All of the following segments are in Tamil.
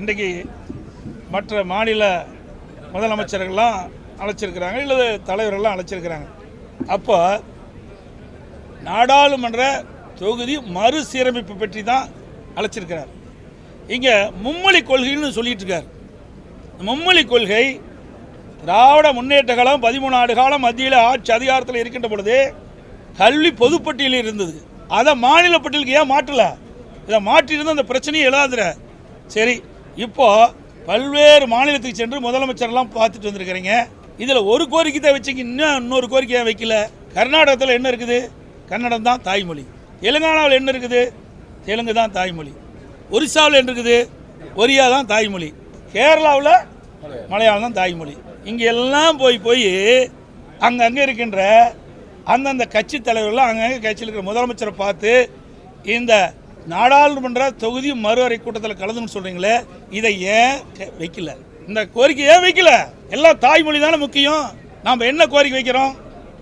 இன்றைக்கு மற்ற மாநில முதலமைச்சர்கள்லாம் அழைச்சிருக்கிறாங்க இல்லை தலைவர்கள்லாம் அழைச்சிருக்கிறாங்க. அப்போ நாடாளுமன்ற தொகுதி மறுசீரமைப்பு பற்றி தான் அழைச்சிருக்கிறார். இங்கே மும்மொழி கொள்கைன்னு சொல்லிட்டு இருக்கார் மும்மொழி கொள்கை திராவிட முன்னேற்ற காலம் பதிமூணு ஆண்டு காலம் மத்தியில் ஆட்சி அதிகாரத்தில் இருக்கின்ற பொழுது கல்வி பொதுப்பட்டியலில் இருந்தது. அதை மாநில பட்டியலுக்கு ஏன் மாற்றலை? இதை மாற்றியிருந்தால் அந்த பிரச்சனையை எழுதாதுற சரி இப்போ பல்வேறு மாநிலத்துக்கு சென்று முதலமைச்சர்லாம் பார்த்துட்டு வந்திருக்கிறீங்க. இதில் ஒரு கோரிக்கை தான் வச்சுங்க இன்னும் இன்னொரு கோரிக்கையாக வைக்கல? கர்நாடகத்தில் என்ன இருக்குது? கன்னடம் தான் தாய்மொழி. தெலுங்கானாவில் என்ன இருக்குது? தெலுங்கு தான் தாய்மொழி. ஒரிசாவில் என்ன இருக்குது? ஒரியா தான் தாய்மொழி. கேரளாவில் மலையாளம் தான் தாய்மொழி. இங்கே எல்லாம் போய் போய் அங்கங்கே இருக்கின்ற அந்தந்த கட்சி தலைவர்கள்லாம் அங்கங்கே கட்சியில் இருக்கிற முதலமைச்சரை பார்த்து இந்த நாடாளுமன்ற தொகுதி அறை கூட்டத்தில் கலந்துன்னு சொல்கிறீங்களே இதை ஏன் கே- வைக்கல? இந்த கோரிக்கை ஏன் வைக்கல? எல்லாம் தாய்மொழி தானே முக்கியம். நாம் என்ன கோரிக்கை வைக்கிறோம்?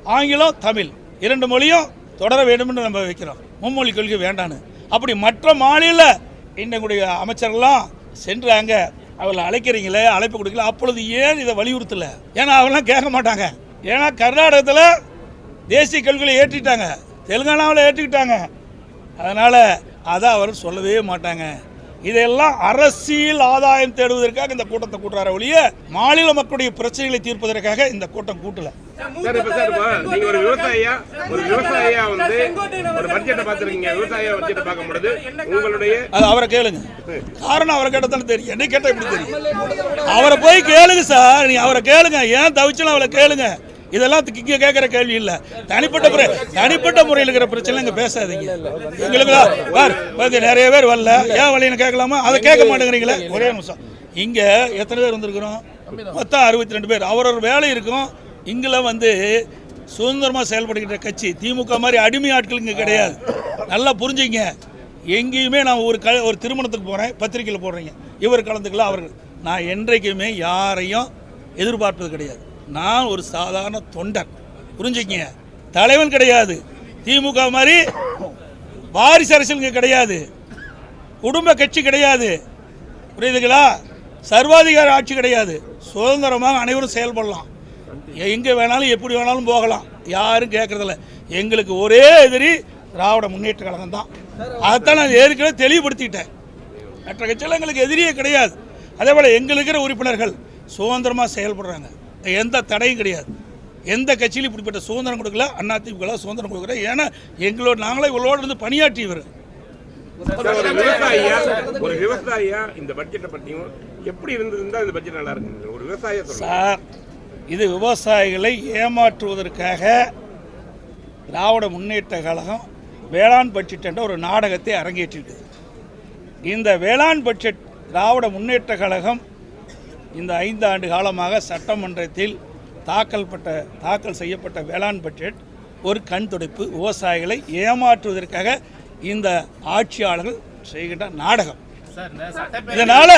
ஆங்கிலம் தமிழ். இரண்டு மொழியும் தொடர வேண்டும்னு நம்ம வைக்கிறோம். மும்மொழி கொள்கை வேண்டான்னு. அப்படி மற்ற மாநில இன்னக்கூடிய அமைச்சர்கள்லாம் சென்றாங்க. அவளை அழைக்கிறீங்களே அழைப்பு கொடுக்கல. அப்பொழுது ஏன் இதை வலியுறுத்தல? ஏன்னா அவெல்லாம் கேட்க மாட்டாங்க. ஏன்னா கர்நாடகத்தில் தேசிய கல்விகளை ஏற்றிட்டாங்க. தெலுங்கானாவில் ஏற்றிக்கிட்டாங்க. அதனால் அதை அவர் சொல்லவே மாட்டாங்க. இதெல்லாம் அரசியல் ஆதாயம் தேடுவதற்காக இந்த கூட்டத்தை கூட்டுறார ஒழிய மாநில மக்களுடைய பிரச்சனைகளை தீர்ப்பதற்காக இந்த கூட்டம் கூட்டல. சார் இப்ப சார் இப்போ நீங்க ஒரு விவசாயியா ஒரு விவசாயியா வந்து ஒரு பட்ஜெட்டை பார்த்துருக்கீங்க. விவசாய பட்ஜெட்டை பார்க்கும் பொழுது உங்களுடைய அது அவரை கேளுங்க. காரணம் அவரை கேட்டதானே தெரியும். என்னை கேட்டால் எப்படி தெரியும்? அவரை போய் கேளுங்க சார். நீ அவரை கேளுங்க. ஏன் தவிச்சலும் அவரை கேளுங்க. இதெல்லாம் இங்கே கேட்குற கேள்வி இல்லை. தனிப்பட்ட முறை தனிப்பட்ட முறையில் இருக்கிற பிரச்சனை இங்கே பேசாதீங்க. எங்களுக்கு நிறைய பேர் வரல. ஏன் வழின்னு கேட்கலாமா? அதை கேட்க மாட்டேங்கிறீங்களே? ஒரே நிமிஷம். இங்கே எத்தனை பேர் வந்திருக்கிறோம்? மொத்தம் அறுபத்தி ரெண்டு பேர் அவரோட வேலை இருக்கும். இங்கெல்லாம் வந்து சுதந்திரமாக செயல்படுகின்ற கட்சி திமுக மாதிரி அடிமை ஆட்கள் இங்கே கிடையாது. நல்லா புரிஞ்சுங்க. எங்கேயுமே நான் ஒரு க ஒரு திருமணத்துக்கு போகிறேன் பத்திரிக்கையில் போடுறீங்க. இவர் கலந்துக்கலாம் அவர்கள். நான் என்றைக்குமே யாரையும் எதிர்பார்ப்பது கிடையாது. நான் ஒரு சாதாரண தொண்டன். புரிஞ்சுக்கங்க. தலைவன் கிடையாது. திமுக மாதிரி வாரிசு அரசியல் கிடையாது. குடும்ப கட்சி கிடையாது. புரியுதுங்களா? சர்வாதிகார ஆட்சி கிடையாது. சுதந்திரமாக அனைவரும் செயல்படலாம். எங்கே வேணாலும் எப்படி வேணாலும் போகலாம். யாரும் கேட்கறதில்ல எங்களுக்கு ஒரே எதிரி திராவிட முன்னேற்ற கழகம் தான். அதைத்தான் நான் ஏற்கனவே தெளிவுபடுத்திட்டேன். மற்ற கட்சியில் எங்களுக்கு எதிரியே கிடையாது. அதே போல் எங்களுக்கிற உறுப்பினர்கள் சுதந்திரமாக செயல்படுறாங்க. எந்த தடையும் கிடையாது. எந்த கட்சியிலும் இப்படிப்பட்ட சுதந்திரம் கொடுக்கல அதிமுக சுதந்திரம் கொடுக்குற ஏன்னா எங்களோட நாங்களே இவளோடு இருந்து பணியாற்றியவர் ஒரு விவசாயியா ஒரு விவசாயியா இந்த பட்ஜெட்டை பத்தியும் எப்படி இருந்திருந்தா இந்த பட்ஜெட் நல்லா இருக்கு ஒரு சொல்லுங்க. சார் இது விவசாயிகளை ஏமாற்றுவதற்காக திராவிட முன்னேற்ற கழகம் வேளாண் பட்ஜெட் என்ற ஒரு நாடகத்தை அரங்கேற்றிருக்குது. இந்த வேளாண் பட்ஜெட் திராவிட முன்னேற்ற கழகம் இந்த ஐந்து ஆண்டு காலமாக சட்டமன்றத்தில் தாக்கல் பட்ட தாக்கல் செய்யப்பட்ட வேளாண் பட்ஜெட் ஒரு கண் துடைப்பு விவசாயிகளை ஏமாற்றுவதற்காக இந்த ஆட்சியாளர்கள் செய்கின்ற நாடகம். இதனால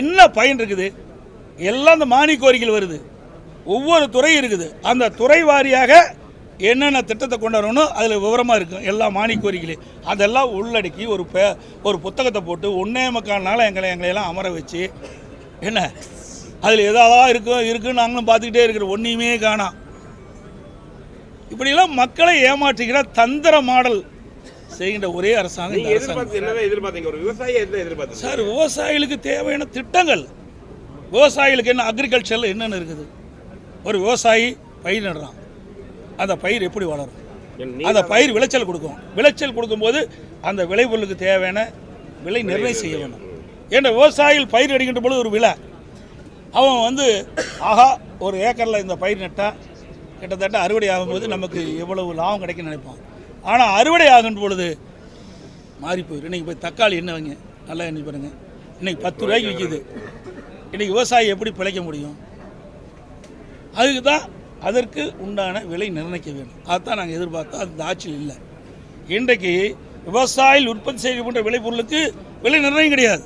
என்ன பயன் இருக்குது? எல்லாம் அந்த மானிய கோரிக்கைகள் வருது. ஒவ்வொரு துறை இருக்குது. அந்த துறை வாரியாக என்னென்ன திட்டத்தை கொண்டு வரணும் அதில் விவரமாக இருக்கும். எல்லா மானிய கோரிக்கையிலையும் அதெல்லாம் உள்ளடக்கி ஒரு பே ஒரு புத்தகத்தை போட்டு ஒன்றே முக்கால் நாள் எங்களை எங்களையெல்லாம் அமர வச்சு என்ன? அதில் எதாவது இருக்கும் இருக்குன்னு நாங்களும் பார்த்துக்கிட்டே இருக்கிறோம். ஒன்றையுமே காணோம் இப்படியெல்லாம் மக்களை ஏமாற்றுகிற தந்திர மாடல் செய்கின்ற ஒரே அரசாங்கம் சார் விவசாயிகளுக்கு தேவையான திட்டங்கள். விவசாயிகளுக்கு என்ன அக்ரிகல்ச்சரில் என்னென்ன இருக்குது? ஒரு விவசாயி பயிர் நடுறான். அந்த பயிர் எப்படி வளரும்? அந்த பயிர் விளைச்சல் கொடுக்கும். விளைச்சல் கொடுக்கும்போது அந்த விளைபொருளுக்கு தேவையான விலை நிர்ணயம் செய்ய வேண்டும். ஏன்னா விவசாயிகள் பயிர் அடிக்கின்ற பொழுது ஒரு விலை. அவன் வந்து ஆஹா ஒரு ஏக்கரில் இந்த பயிர் நட்டால் கிட்டத்தட்ட அறுவடை ஆகும்போது நமக்கு எவ்வளவு லாபம் கிடைக்கும்னு நினைப்பான். ஆனால் அறுவடை ஆகும் பொழுது மாறி போயிடும் இன்றைக்கி போய் தக்காளி என்ன வைங்க? நல்லா எண்ணி பாருங்கள் இன்றைக்கி பத்து ரூபாய்க்கு விற்கிது இன்றைக்கி விவசாயி எப்படி பிழைக்க முடியும்? அதுக்கு தான் அதற்கு உண்டான விலை நிர்ணயிக்க வேண்டும். அதுதான் நாங்கள் எதிர்பார்த்தோம். அது இந்த ஆட்சியில் இல்லை. இன்றைக்கு விவசாயிகள் உற்பத்தி செய்யப்படுற விளைபொருளுக்கு விலை நிர்ணயம் கிடையாது.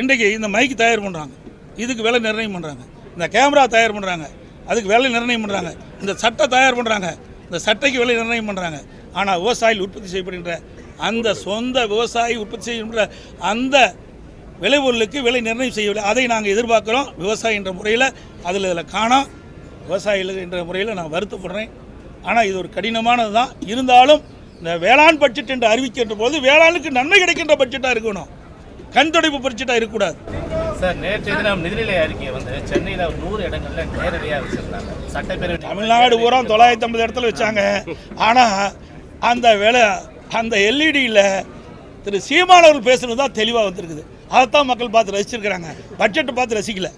இன்றைக்கு இந்த மைக்கு தயார் பண்ணுறாங்க இதுக்கு விலை நிர்ணயம் பண்ணுறாங்க இந்த கேமரா தயார் பண்ணுறாங்க அதுக்கு விலை நிர்ணயம் பண்ணுறாங்க இந்த சட்டை தயார் பண்ணுறாங்க இந்த சட்டைக்கு விலை நிர்ணயம் பண்ணுறாங்க ஆனால் விவசாயிகள் உற்பத்தி செய்யப்படுகின்ற அந்த சொந்த விவசாயி உற்பத்தி செய்கின்ற அந்த விளைபொருளுக்கு விலை நிர்ணயம் செய்யவில்லை. அதை நாங்கள் எதிர்பார்க்குறோம். விவசாயி என்ற முறையில் அதில் இதில் காணோம். விவசாயிகள் என்ற முறையில் நான் வருத்தப்படுறேன். ஆனால் இது ஒரு கடினமானது தான். இருந்தாலும் இந்த வேளாண் பட்ஜெட் என்று அறிவிக்கின்ற போது வேளாணுக்கு நன்மை கிடைக்கின்ற பட்ஜெட்டாக இருக்கணும். கண் துடைப்பு பட்ஜெட்டாக இருக்கக்கூடாது. சார் நேற்று தினம் நிதிநிலை அறிக்கையை வந்து சென்னையில் நூறு இடங்கள்ல நேரடியாக வச்சிருந்தாங்க. சட்டப்பேரவை தமிழ்நாடு பூரா தொள்ளாயிரத்தி ஐம்பது இடத்துல வச்சாங்க. ஆனால் அந்த வேலை அந்த எல்இடியில் திரு சீமானவர்கள் பேசுனது தான் தெளிவாக வந்திருக்குது. அதைத்தான் மக்கள் பார்த்து ரசிச்சிருக்கிறாங்க. பட்ஜெட்டை பார்த்து ரசிக்கல.